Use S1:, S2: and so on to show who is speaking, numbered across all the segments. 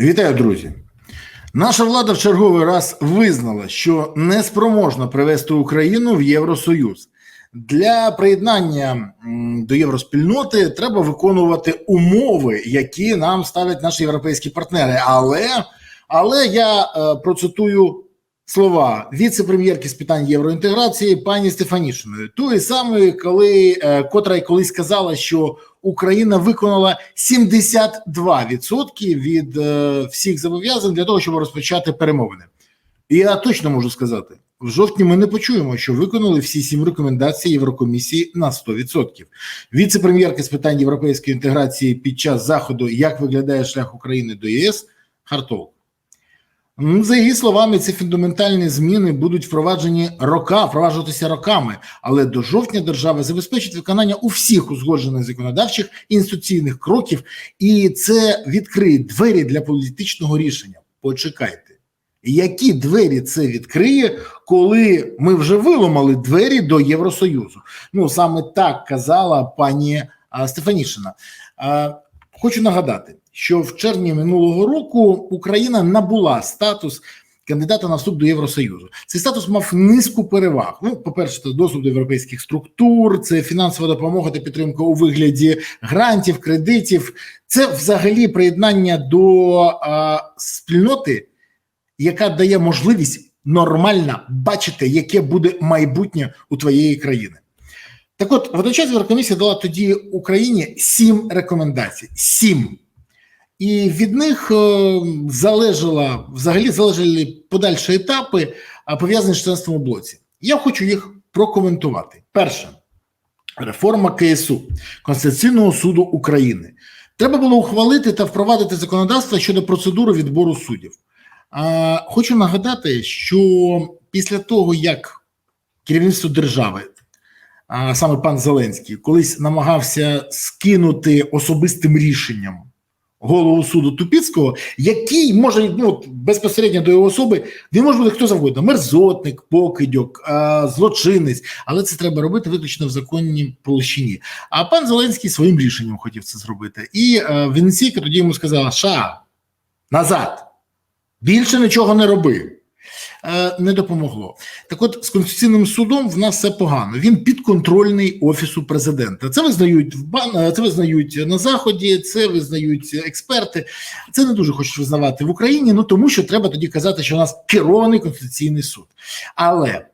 S1: Вітаю, друзі. Наша влада в черговий раз визнала, що неспроможна привести Україну в Євросоюз. Для приєднання до євроспільноти треба виконувати умови, які нам ставлять наші європейські партнери. Але, але я е, процитую слова віце-прем'єрки з питань євроінтеграції пані Стефанішиної, тої самої, коли е, котра й колись сказала, що Україна виконала 72% від е, всіх зобов'язань для того, щоб розпочати перемовини. І я точно можу сказати: в жовтні ми не почуємо, що виконали всі сім рекомендацій Єврокомісії на 100%. Віце-прем'єрка з питань європейської інтеграції під час заходу, як виглядає шлях України до ЄС, Хартов. Ну, За її словами, ці фундаментальні зміни будуть впроваджені рока, впроваджуватися роками, але до жовтня держава забезпечить виконання у всіх узгоджених законодавчих і інституційних кроків, і це відкриє двері для політичного рішення. Почекайте, які двері це відкриє, коли ми вже виламали двері до Євросоюзу? Ну саме так казала пані Стефанішина. Хочу нагадати, що в червні минулого року Україна набула статус кандидата на вступ до Євросоюзу. Цей статус мав низку переваг. Ну, по-перше, це доступ до європейських структур, це фінансова допомога та підтримка у вигляді грантів, кредитів. Це взагалі приєднання до а, спільноти, яка дає можливість нормально бачити, яке буде майбутнє у твоєї країни. Так от, водночас Єврокомісія дала тоді Україні сім рекомендацій. Сім. І від них е, залежала взагалі залежали подальші етапи, а, пов'язані з членством у блоці. Я хочу їх прокоментувати. Перше, реформа КСУ Конституційного суду України. Треба було ухвалити та впровадити законодавство щодо процедури відбору суддів. Хочу нагадати, що після того, як керівництво держави саме пан Зеленський, колись намагався скинути особистим рішенням голову суду Тупіцького, який може ну, безпосередньо до його особи, він може бути хто завгодно: мерзотник, покидьок, злочинець, але це треба робити виключно в законній площині. А пан Зеленський своїм рішенням хотів це зробити. І а, Венеційка тоді йому сказала: Ша, назад, більше нічого не роби. Е, не допомогло. Так, от з конституційним судом в нас все погано. Він підконтрольний офісу президента. Це визнають в бан, е, це визнають на заході, це визнають експерти. Це не дуже хочуть визнавати в Україні. Ну тому що треба тоді казати, що у нас керований конституційний суд. Але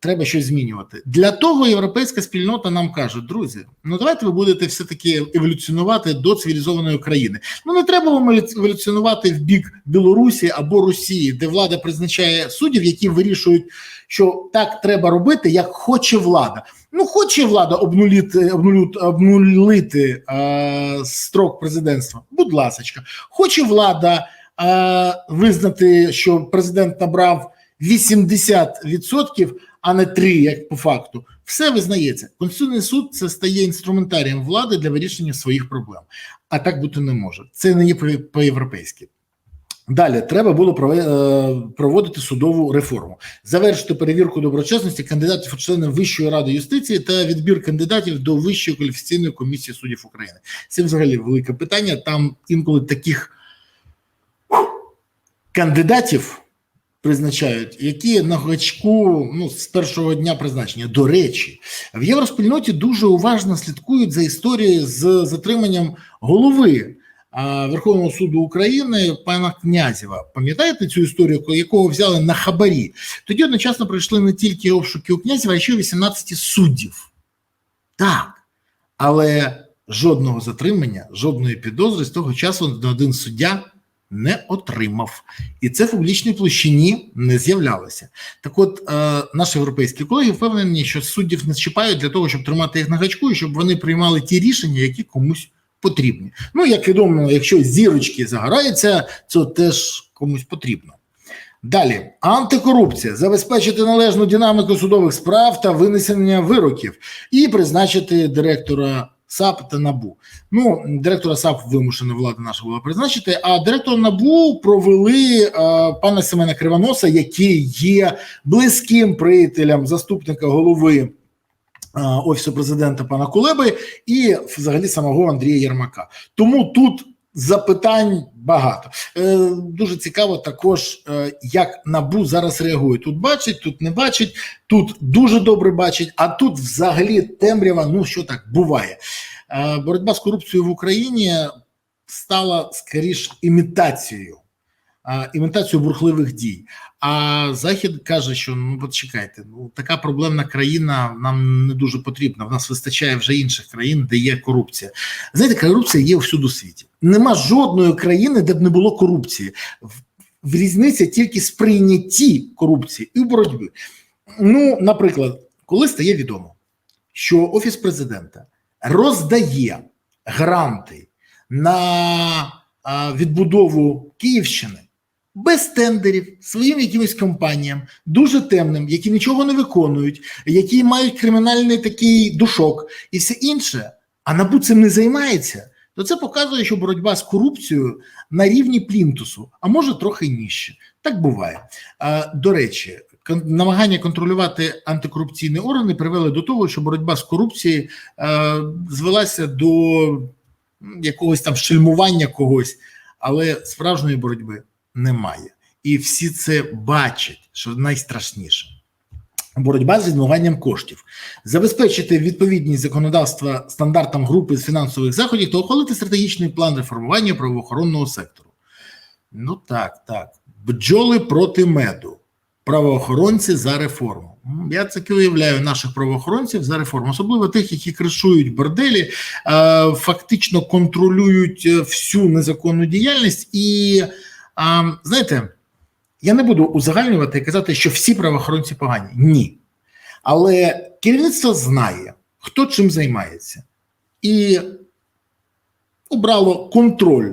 S1: треба щось змінювати. Для того європейська спільнота нам каже, друзі, ну давайте ви будете все таки еволюціонувати до цивілізованої країни. Ну не треба вам еволюціонувати в бік Білорусі або Росії, де влада призначає суддів, які вирішують, що так треба робити, як хоче влада. Ну, хоче влада обнулити обнулити, обнулити е, строк президентства. Будь ласка, хоче влада е, визнати, що президент набрав 80%, а не 3, як по факту. Все визнається. Конституційний суд це стає інструментарієм влади для вирішення своїх проблем. А так бути не може. Це не є по-європейськи. Далі треба було проводити судову реформу, завершити перевірку доброчесності кандидатів у члени Вищої ради юстиції та відбір кандидатів до Вищої кваліфікаційної комісії суддів України. Це взагалі велике питання. Там інколи таких кандидатів призначають, які на гачку ну з першого дня призначення. До речі, в євроспільноті дуже уважно слідкують за історією з затриманням голови Верховного суду України пана Князєва. Пам'ятаєте цю історію, якого взяли на хабарі? Тоді одночасно пройшли не тільки обшуки у Князєва, а ще й 18 суддів. Так, але жодного затримання, жодної підозри з того часу один суддя не отримав, і це в публічній площині не з'являлося. Так, от е, наші європейські колеги впевнені, що суддів не чіпають для того, щоб тримати їх на гачку, і щоб вони приймали ті рішення, які комусь потрібні. Ну як відомо, якщо зірочки загораються, це теж комусь потрібно. Далі антикорупція, забезпечити належну динаміку судових справ та винесення вироків і призначити директора САП та НАБУ. Ну, директора САП вимушена влада наша була призначити. А директора НАБУ провели е, пана Семена Кривоноса, який є близьким приятелем заступника голови е, офісу президента пана Кулеби і взагалі самого Андрія Єрмака. Тому тут запитань багато. Е, дуже цікаво також, е, як НАБУ зараз реагує. Тут бачить, тут не бачить, тут дуже добре бачить, а тут взагалі темрява. Ну що так буває. Е, боротьба з корупцією в Україні стала скоріш імітацією. Імітацію бурхливих дій. А Захід каже, що ну почекайте, ну така проблемна країна нам не дуже потрібна. В нас вистачає вже інших країн, де є корупція. Знаєте, корупція є всюди у світі. Нема жодної країни, де б не було корупції. В- різниця тільки сприйнятті корупції і в боротьбі. Ну, наприклад, коли стає відомо, що офіс президента роздає гранти на відбудову Київщини без тендерів своїм якимось компаніям, дуже темним, які нічого не виконують, які мають кримінальний такий душок і все інше, а НАБУ цим не займається, то це показує, що боротьба з корупцією на рівні плінтусу, а може трохи нижче. Так буває. А, до речі, намагання контролювати антикорупційні органи привели до того, що боротьба з корупцією е, звелася до якогось там шельмування когось, але справжньої боротьби немає. І всі це бачать, що найстрашніше. Боротьба з відмиванням коштів, забезпечити відповідність законодавства стандартам групи з фінансових заходів та ухвалити стратегічний план реформування правоохоронного сектору. Ну так, так. Бджоли проти меду. Правоохоронці за реформу. Я таки уявляю наших правоохоронців за реформу, особливо тих, які кришують борделі, е, фактично контролюють е, всю незаконну діяльність. І знаєте, я не буду узагальнювати і казати, що всі правоохоронці погані. Ні. Але керівництво знає, хто чим займається, і обрало контроль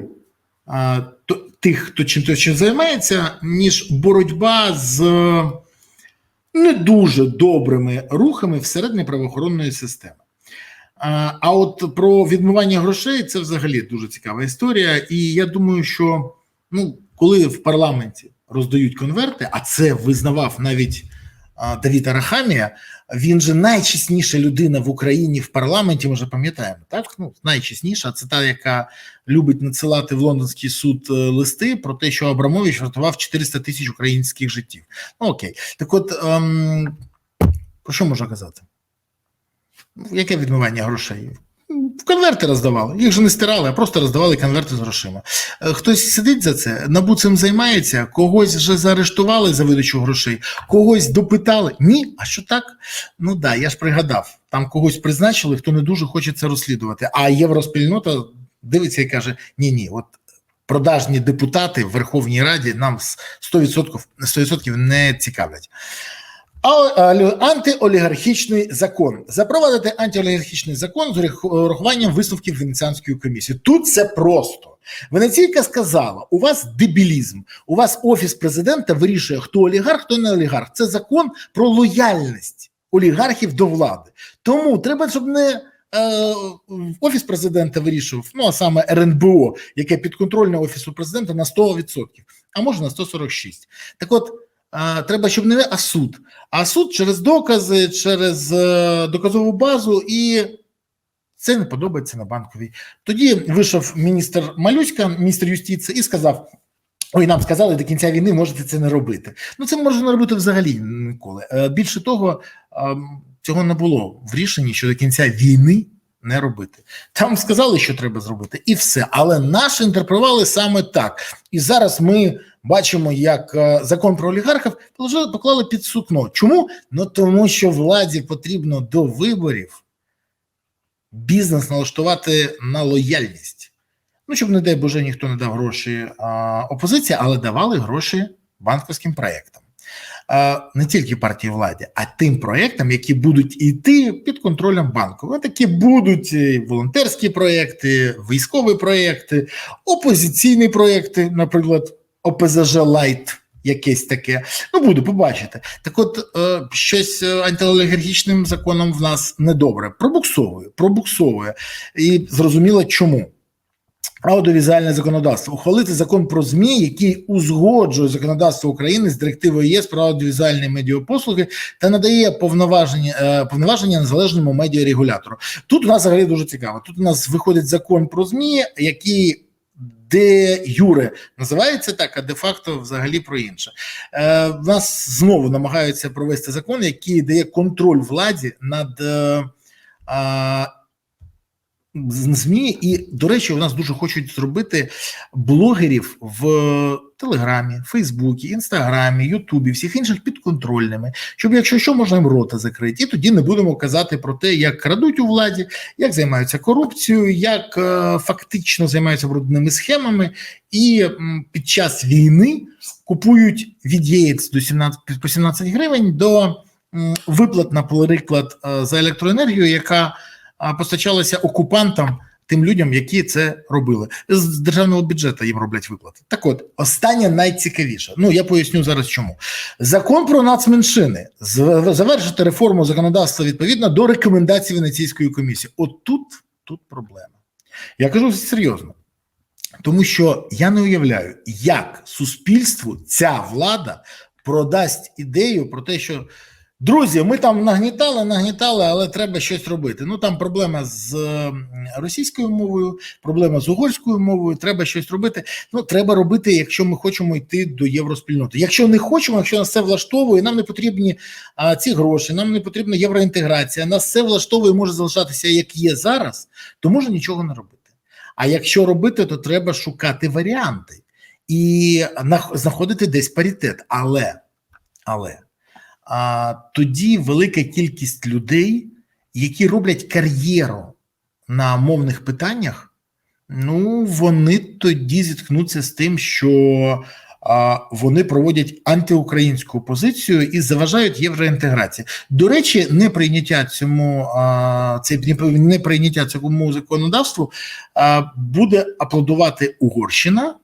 S1: тих, хто чим то чим займається, ніж боротьба з не дуже добрими рухами всередині правоохоронної системи. А от про відмивання грошей це взагалі дуже цікава історія. І я думаю, що ну, коли в парламенті роздають конверти, а це визнавав навіть Давід Арахамія, він же найчесніша людина в Україні в парламенті. Ми вже пам'ятаємо, так ну найчесніша. Це та, яка любить надсилати в лондонський суд е, листи про те, що Абрамович врятував 400 тисяч українських життів. Ну окей, так от ем, про що можна казати? Ну, Яке відмивання грошей? В конверти роздавали. Їх же не стирали, а просто роздавали конверти з грошима. Е, Хтось сидить за це, набу цим займається, когось вже заарештували за видачу грошей, когось допитали. Ні, а що так? Ну да, я ж пригадав, там когось призначили, хто не дуже хоче це розслідувати. А євроспільнота дивиться і каже: ні, ні, от продажні депутати в Верховній Раді нам з 100%, 100% не цікавлять. Антиолігархічний закон запровадити антиолігархічний закон з урах- урахуванням висновків Венеціанської комісії. Тут це просто. Венеційка сказала: у вас дебілізм, у вас офіс президента вирішує, хто олігарх, хто не олігарх. Це закон про лояльність олігархів до влади. Тому треба, щоб не е, офіс президента вирішував, ну а саме РНБО, яке підконтрольне офісу президента на 100%, а може на 146. Так от. Треба, щоб не а суд. А суд через докази, через е, доказову базу, і це не подобається на банковій. Тоді вийшов міністр Малюська, міністр юстиції, і сказав: Ой, нам сказали до кінця війни можете це не робити. Ну це можна робити взагалі ніколи. Е, Більше того, ем, цього не було в рішенні, що до кінця війни не робити. Там сказали, що треба зробити, і все. Але наші інтерпретували саме так. І зараз ми бачимо, як е, закон про олігархів поклали під сукно. Чому? Ну тому що владі потрібно до виборів бізнес налаштувати на лояльність. Ну, щоб, не дай Боже, ніхто не дав гроші а, опозиції, але давали гроші банківським проєктам. А, не тільки партії владі, а тим проєктам, які будуть йти під контролем банку. Такі будуть волонтерські проєкти, військові проєкти, опозиційні проєкти, наприклад, ОПЗЖ Лайт. Якесь таке, ну буду побачити. Так, от е, щось е, антиолігархічним законом в нас недобре. Пробуксовує, пробуксовує. І зрозуміло, чому. Аудіовізуальне законодавство ухвалити закон про ЗМІ, який узгоджує законодавство України з директивою ЄС про аудіовізуальні медіапослуги та надає повноваження е, повноваження незалежному медіарегулятору. Тут у нас взагалі дуже цікаво. Тут у нас виходить закон про ЗМІ, який де Юре називається так, а де-факто взагалі про інше. Е, в нас знову намагаються провести закон, який дає контроль владі над. Е, ЗМІ, і до речі, у нас дуже хочуть зробити блогерів в Телеграмі, Фейсбуці, Інстаграмі, Ютубі, всіх інших підконтрольними, щоб якщо що можна їм рота закрити, і тоді не будемо казати про те, як крадуть у владі, як займаються корупцією, як е, фактично займаються брудними схемами, і м, під час війни купують від яєць до 17 по 17 гривень до м, виплат, наприклад, е, за електроенергію, яка а, постачалася окупантам, тим людям, які це робили. З державного бюджету їм роблять виплати. Так от, останнє найцікавіше. Ну я поясню зараз, чому закон про нацменшини завершити реформу законодавства відповідно до рекомендацій Венеційської комісії. От тут, тут проблема. Я кажу серйозно. Тому що я не уявляю, як суспільству ця влада продасть ідею про те, що друзі, ми там нагнітали, нагнітали, але треба щось робити. Ну там проблема з російською мовою, проблема з угорською мовою. Треба щось робити. Ну треба робити, якщо ми хочемо йти до євроспільноти. Якщо не хочемо, якщо нас це влаштовує, нам не потрібні а, ці гроші, нам не потрібна євроінтеграція. Нас все влаштовує, може залишатися як є зараз, то може нічого не робити. А якщо робити, то треба шукати варіанти і нах- знаходити десь паритет. Але, але а, тоді велика кількість людей, які роблять кар'єру на мовних питаннях, ну вони тоді зіткнуться з тим, що а, вони проводять антиукраїнську позицію і заважають євроінтеграції. До речі, не прийняття цьому а, не прийняття цьому законодавству а, буде аплодувати Угорщина.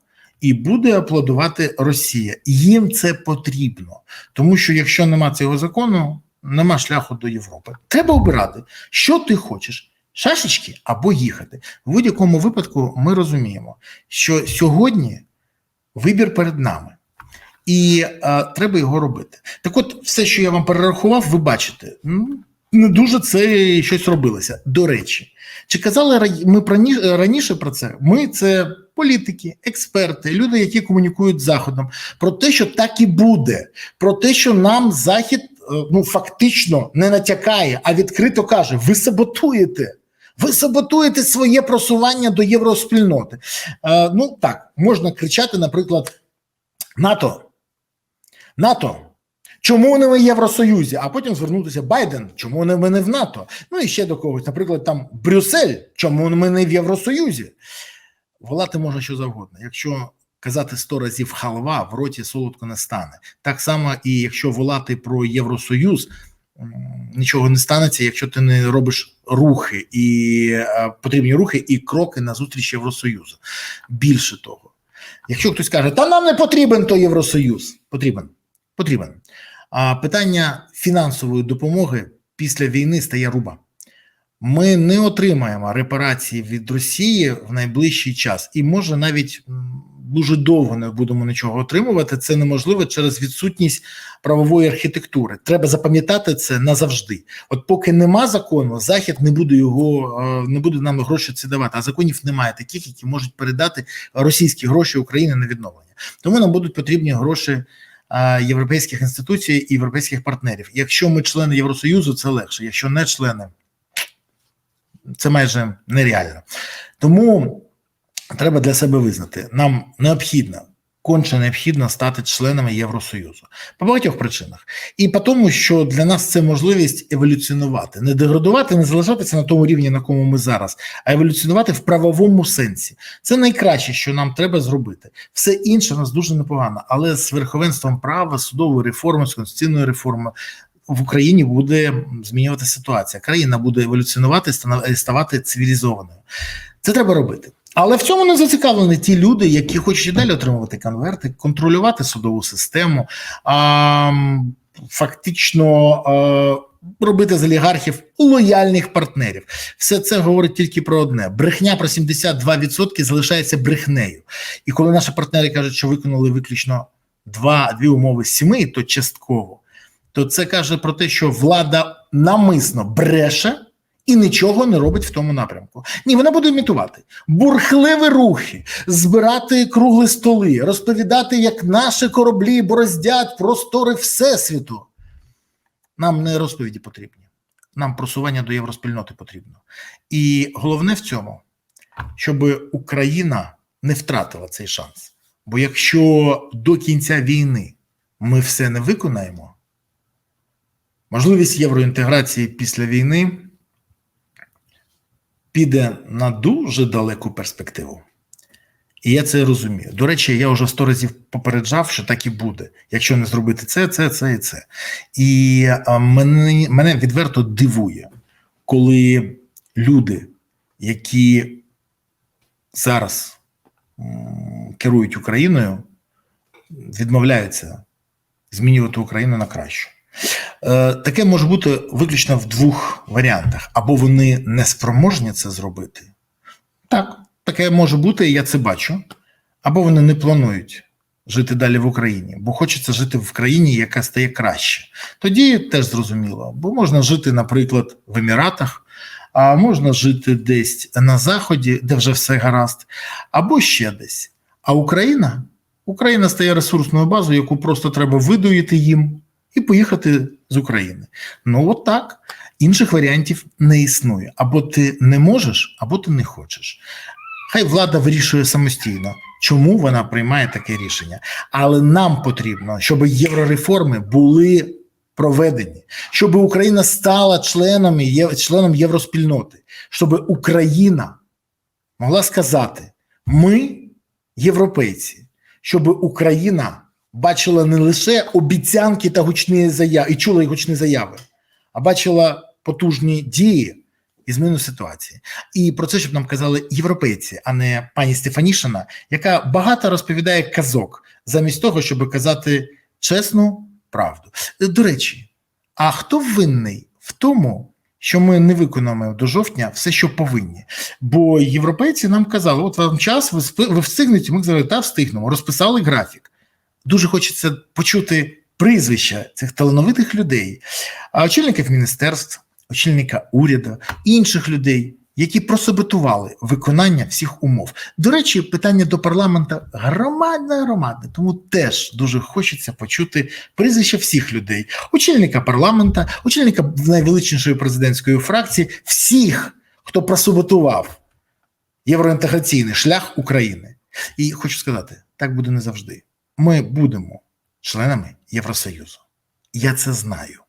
S1: І буде аплодувати Росія. Їм це потрібно, тому що якщо нема цього закону, нема шляху до Європи. Треба обирати, що ти хочеш: шашечки або їхати. В будь-якому випадку ми розуміємо, що сьогодні вибір перед нами, і е, треба його робити. Так, от, все, що я вам перерахував, ви бачите, ну, не дуже це щось робилося. До речі, чи казали ми раніше про це? Ми це політики, експерти, люди, які комунікують з заходом, про те, що так і буде, про те, що нам захід е, ну фактично не натякає, а відкрито каже: ви саботуєте. Ви саботуєте своє просування до євроспільноти. Е, ну так, можна кричати, наприклад, НАТО. НАТО. Чому не ми в Євросоюзі? А потім звернутися Байден, чому не ми не в НАТО? Ну і ще до когось, наприклад, там Брюссель, чому ми не в Євросоюзі? Волати можна що завгодно. Якщо казати сто разів халва, в роті солодко не стане. Так само, і якщо волати про Євросоюз, нічого не станеться, якщо ти не робиш рухи і е, потрібні рухи і кроки на зустріч Євросоюзу. Більше того, якщо хтось каже, та нам не потрібен той Євросоюз, потрібен, потрібен. А питання фінансової допомоги після війни стає руба. Ми не отримаємо репарації від Росії в найближчий час, і може навіть дуже довго не будемо нічого отримувати. Це неможливо через відсутність правової архітектури. Треба запам'ятати це назавжди. От поки нема закону, захід не буде його е, не буде нам гроші ці давати. А законів немає таких, які можуть передати російські гроші Україні на відновлення. Тому нам будуть потрібні гроші. е, Європейських інституцій і європейських партнерів. Якщо ми члени Євросоюзу, це легше. Якщо не члени, це майже нереально. Тому треба для себе визнати, нам необхідно, конче необхідно стати членами Євросоюзу по багатьох причинах. І по тому, що для нас це можливість еволюціонувати, не деградувати, не залишатися на тому рівні, на якому ми зараз, а еволюціонувати в правовому сенсі. Це найкраще, що нам треба зробити. Все інше у нас дуже непогано, але з верховенством права, судовою реформою, з конституційною реформою. В Україні буде змінювати ситуація. Країна буде еволюціонувати, станов- ставати цивілізованою. Це треба робити. Але в цьому не зацікавлені ті люди, які хочуть і далі отримувати конверти, контролювати судову систему, а, фактично а, робити з олігархів лояльних партнерів. Все це говорить тільки про одне: брехня про 72% залишається брехнею. І коли наші партнери кажуть, що виконали виключно два дві умови сіми, то частково, то це каже про те, що влада намисно бреше і нічого не робить в тому напрямку. Ні, вона буде імітувати бурхливі рухи, збирати кругли столи, розповідати, як наші кораблі бороздять простори всесвіту. Нам не розповіді потрібні, нам просування до євроспільноти потрібно. І головне в цьому, щоб Україна не втратила цей шанс. Бо якщо до кінця війни ми все не виконаємо, можливість євроінтеграції після війни піде на дуже далеку перспективу. І я це розумію. До речі, я вже сто разів попереджав, що так і буде, якщо не зробити це, це, це і це. І мене, мене відверто дивує, коли люди, які зараз керують Україною, відмовляються змінювати Україну на кращу. Е, Таке може бути виключно в двох варіантах: або вони не спроможні це зробити. Так, таке може бути, і я це бачу, або вони не планують жити далі в Україні, бо хочеться жити в країні, яка стає краще. Тоді теж зрозуміло, бо можна жити, наприклад, в Еміратах, а можна жити десь на Заході, де вже все гаразд, або ще десь. А Україна? Україна стає ресурсною базою, яку просто треба видоїти їм і поїхати з України. Ну, от так. Інших варіантів не існує. Або ти не можеш, або ти не хочеш. Хай влада вирішує самостійно, чому вона приймає таке рішення. Але нам потрібно, щоб єврореформи були проведені, щоб Україна стала членом, членом євроспільноти, щоб Україна могла сказати: ми європейці, щоб Україна бачила не лише обіцянки та гучні заяви і чула й гучні заяви, а бачила потужні дії і зміну ситуації. І про це щоб нам казали європейці, а не пані Стефанішина, яка багато розповідає казок, замість того, щоб казати чесну правду. До речі, а хто винний в тому? Що ми не виконаємо до жовтня все, що повинні. Бо європейці нам казали: от вам час, ви ви встигнете, ми казали, та встигнемо, розписали графік. Дуже хочеться почути прізвища цих талановитих людей, очільників міністерств, очільника уряду, інших людей, які просаботували виконання всіх умов. До речі, питання до парламента громадне громадне, тому теж дуже хочеться почути прізвища всіх людей: очільника парламента, очільника найвеличнішої президентської фракції, всіх, хто просаботував євроінтеграційний шлях України. І хочу сказати, так буде не завжди. Ми будемо членами Євросоюзу. Я це знаю.